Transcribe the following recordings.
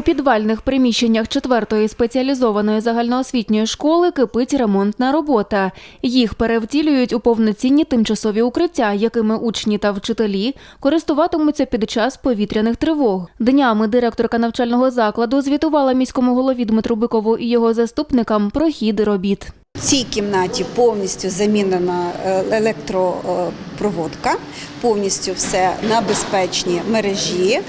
У підвальних приміщеннях четвертої спеціалізованої загальноосвітньої школи кипить ремонтна робота. Їх перевтілюють у повноцінні тимчасові укриття, якими учні та вчителі користуватимуться під час повітряних тривог. Днями директорка навчального закладу звітувала міському голові Дмитру Бикову і його заступникам про хід робіт. В цій кімнаті повністю замінена е, електропроводка, повністю все на безпечні мережі,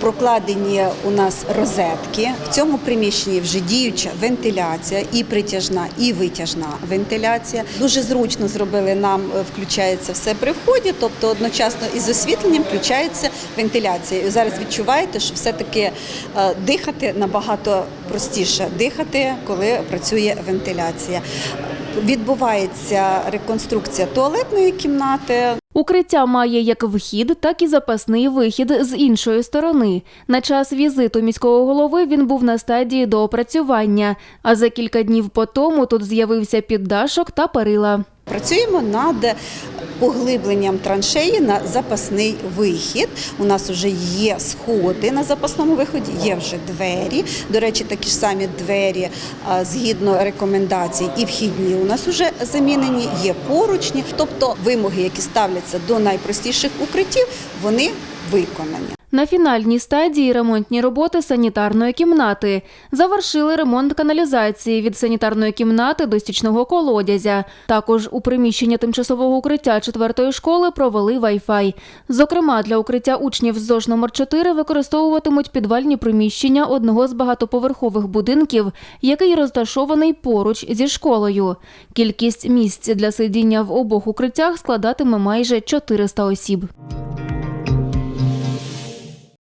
прокладені у нас розетки. В цьому приміщенні вже діюча вентиляція, і притяжна, і витяжна вентиляція. Дуже зручно зробили нам, е, включається все при вході, тобто одночасно із освітленням включається вентиляція. І зараз відчуваєте, що все-таки е, дихати набагато простіше дихати, коли працює вентиляція. Відбувається реконструкція туалетної кімнати. Укриття має як вхід, так і запасний вихід з іншої сторони. На час візиту міського голови він був на стадії доопрацювання, а за кілька днів по тому тут з'явився піддашок та перила. Працюємо над поглибленням траншеї на запасний вихід. У нас вже є сходи на запасному виході, є вже двері. До речі, такі ж самі двері згідно рекомендацій і вхідні у нас вже замінені, є поручні. Тобто вимоги, які ставляться до найпростіших укриттів, вони виконані. На фінальній стадії ремонтні роботи санітарної кімнати. Завершили ремонт каналізації від санітарної кімнати до стічного колодязя. Також у приміщення тимчасового укриття четвертої школи провели Wi-Fi. Зокрема, для укриття учнів з ЗОЖ номер 4 використовуватимуть підвальні приміщення одного з багатоповерхових будинків, який розташований поруч зі школою. Кількість місць для сидіння в обох укриттях складатиме майже 400 осіб.